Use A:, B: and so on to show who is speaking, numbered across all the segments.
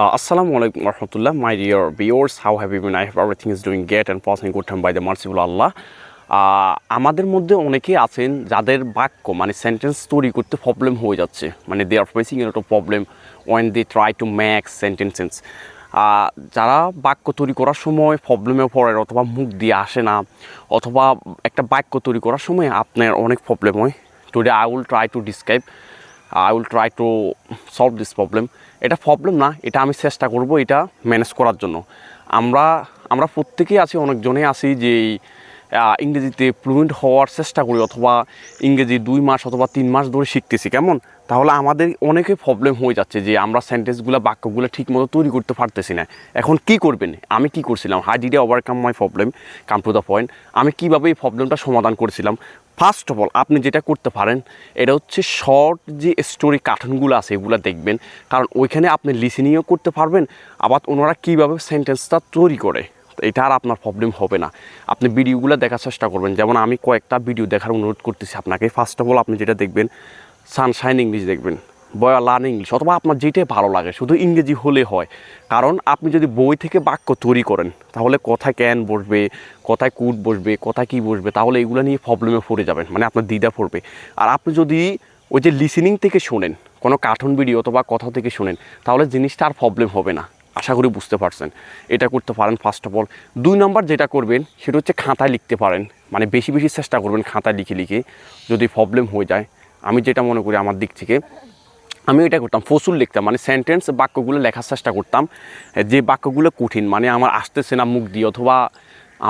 A: Uh, Assalamu alaikum warahmatullah, my dear viewers. How have you been? I hope everything is doing great and passing good time by the merciful Allah. আমাদের মধ্যে অনেকেই আছেন যাদের বাক্য মানে sentence তৈরি করতে প্রবলেম হয়ে যাচ্ছে মানে দে আর ফেসিং একটা problem when they try to make sentences যারা বাক্য তৈরি করার সময় প্রবলেমে পড়ে অথবা মুখ দিয়ে আসে না অথবা একটা বাক্য তৈরি করার সময় আপনার অনেক প্রবলেম হয় today I will try to describe I will try to solve this problem এটা প্রবলেম না, এটা আমি চেষ্টা করব এটা ম্যানেজ করার জন্য। আমরা আমরা প্রত্যেকেই আছি অনেকজনে আছি যে ইংরেজিতে ফ্লুয়েন্ট হওয়ার চেষ্টা করি অথবা ইংরেজি দুই মাস অথবা তিন মাস ধরে শিখতেছি, কেমন? তাহলে আমাদের অনেকে প্রবলেম হয়ে যাচ্ছে যে আমরা সেন্টেন্সগুলো বাক্যগুলো ঠিকমতো তৈরি করতে পারতেছি না। এখন কি করবেন? আমি কি করছিলাম? How did overcome my problem come to the point আমি কীভাবে এই প্রবলেমটা সমাধান করেছিলাম? ফার্স্ট অফ অল আপনি যেটা করতে পারেন, এটা হচ্ছে শর্ট যে স্টোরি কার্টুনগুলো আছে, এগুলো দেখবেন। কারণ ওইখানে আপনি লিসেনিংও করতে পারবেন, আবার ওনারা কীভাবে সেন্টেন্সটা তৈরি করে। এটা আর আপনার প্রবলেম হবে না। আপনি ভিডিওগুলো দেখার চেষ্টা করবেন। যেমন আমি কয়েকটা ভিডিও দেখার অনুরোধ করতেছি আপনাকে। ফার্স্ট অফ অল আপনি যেটা দেখবেন সানশাইন ইংলিশ দেখবেন বয়া লার্ন ইংলিশ অথবা আপনার যেটাই ভালো লাগে, শুধু ইংরেজি হলে হয়। কারণ আপনি যদি বই থেকে বাক্য তৈরি করেন, তাহলে কোথায় ক্যান বসবে, কোথায় কুট বসবে, কোথায় কী বসবে, তাহলে এগুলো নিয়ে প্রবলেমে পড়ে যাবেন মানে আপনার দ্বিধা পড়বে। আর আপনি যদি ওই যে লিসেনিং থেকে শোনেন, কোনো কার্টুন ভিডিও অথবা কথা থেকে শোনেন, তাহলে জিনিসটা আর প্রবলেম হবে না। আশা করি বুঝতে পারছেন। এটা করতে পারেন ফার্স্ট অফ অল দুই নম্বর যেটা করবেন, সেটা হচ্ছে খাতায় লিখতে পারেন। মানে বেশি বেশি চেষ্টা করবেন খাতায় লিখে লিখে, যদি প্রবলেম হয়ে যায়। আমি যেটা মনে করি আমার দিক থেকে, আমি এটা করতাম, ফসুল লিখতাম। মানে সেন্টেন্স বাক্যগুলো লেখার চেষ্টা করতাম। যে বাক্যগুলো কঠিন মানে আমার আসতেছে না মুখ দিয়ে, অথবা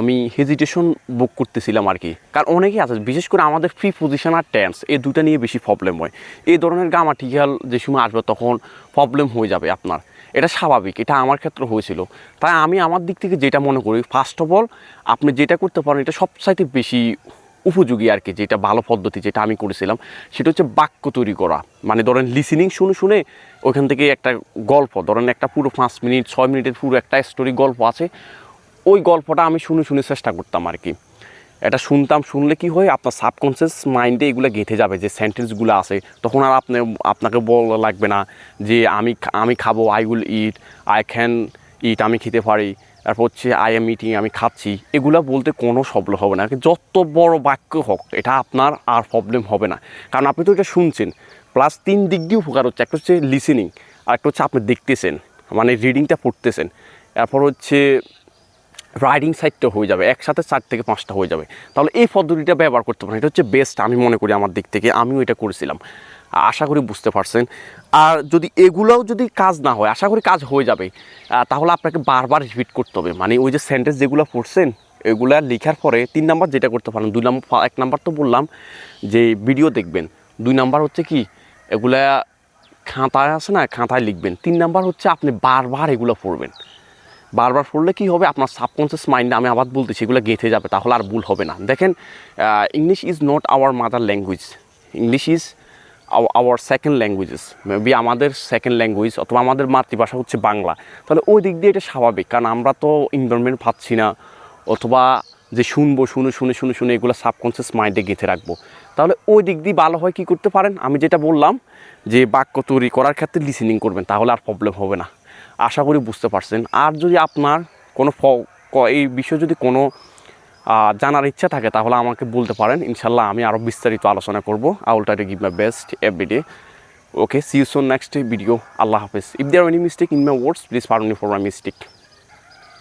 A: আমি হেজিটেশন বুক করতেছিলাম আর কি। কারণ অনেকেই আছে, বিশেষ করে আমাদের ফ্রি পজিশন আর টেন্স এই দুটা নিয়ে বেশি প্রবলেম হয়। এই ধরনের গ্রামাটিক্যাল যে সময় আসবে, তখন প্রবলেম হয়ে যাবে আপনার। এটা স্বাভাবিক, এটা আমার ক্ষেত্রে হয়েছিল। তাই আমি আমার দিক থেকে যেটা মনে করি ফার্স্ট অফ অল আপনি যেটা করতে পারেন, এটা সবচাইতে বেশি উপযোগী আর কি, যেটা ভালো পদ্ধতি যেটা আমি করেছিলাম, সেটা হচ্ছে বাক্য তৈরি করা। মানে ধরেন লিসেনিং শুনে শুনে ওইখান থেকে একটা গল্প, ধরেন একটা পুরো পাঁচ মিনিট, ছয় মিনিটের পুরো একটা স্টোরি গল্প আছে, ওই গল্পটা আমি শুনে শুনে চেষ্টা করতাম আর কি। এটা শুনতাম, শুনলে কি হয়, আপনার সাবকনসিয়াস মাইন্ডে এগুলো গেঁথে যাবে, যে সেন্টেন্সগুলো আছে। তখন আর আপনি, আপনাকে বলা লাগবে না যে, আমি আমি খাব I will eat I can eat আমি খেতে পারি। তারপর হচ্ছে আই এম ইটিং আমি খাচ্ছি। এগুলো বলতে কোনো প্রবলেম হবে না। যত বড় বাক্য হোক, এটা আপনার আর প্রবলেম হবে না। কারণ আপনি তো এটা শুনছেন। প্লাস তিন দিক দিয়ে উপকার হচ্ছে। একটা হচ্ছে লিসেনিং আর একটা হচ্ছে আপনি দেখতেছেন মানে রিডিংটা পড়তেছেন। এরপর হচ্ছে রাইডিং সাইডটা হয়ে যাবে, একসাথে চার থেকে পাঁচটা হয়ে যাবে। তাহলে এই পদ্ধতিটা ব্যবহার করতে পারেন। এটা হচ্ছে বেস্ট আমি মনে করি আমার দিক থেকে। আমিও এটা করেছিলাম। আশা করি বুঝতে পারছেন। আর যদি এগুলোও যদি কাজ না হয়, আশা করি কাজ হয়ে যাবে তাহলে আপনাকে বারবার রিপিট করতে হবে। মানে ওই যে সেন্টেন্স যেগুলো পড়ছেন, এগুলো লেখার পরে তিন নাম্বার যেটা করতে পারেন, দুই নাম্বার এক নাম্বার তো বললাম, যে ভিডিও দেখবেন। দুই নাম্বার হচ্ছে কি, এগুলা খাতায় আছে না, খাতায় লিখবেন। তিন নাম্বার হচ্ছে আপনি বারবার এগুলো পড়বেন। বারবার পড়লে কি হবে? আপনার সাবকনসিয়াস মাইন্ডে আমি আবার বলতেছি, এগুলো গেঁথে যাবে, তাহলে আর ভুল হবে না। দেখেন English is not our mother language English is our second languages maybe আমাদের সেকেন্ড ল্যাঙ্গুয়েজ অথবা আমাদের মাতৃভাষা হচ্ছে বাংলা। তাহলে ওই দিক দিয়ে এটা স্বাভাবিক, কারণ আমরা তো এনভারনমেন্ট পাচ্ছি না। অথবা যে শুনব, শুনে শুনে শুনে শুনে এগুলো সাবকনসিয়াস মাইন্ডে গেঁথে রাখব। তাহলে ওই দিক দিয়ে ভালো হয় কী করতে পারেন? আমি যেটা বললাম, যে বাক্য তৈরি করার ক্ষেত্রে লিসেনিং করবেন, তাহলে আর প্রবলেম হবে না। আশা করি বুঝতে পারছেন। আর যদি আপনার কোনো এই বিষয়ে যদি কোনো জানার ইচ্ছা থাকে, তাহলে আমাকে বলতে পারেন। ইনশাল্লাহ আমি আরও বিস্তারিত আলোচনা করব। I will try to give my best every day okay see you soon next video আল্লাহ হাফেজ। If there any mistake in my words please pardon for my mistake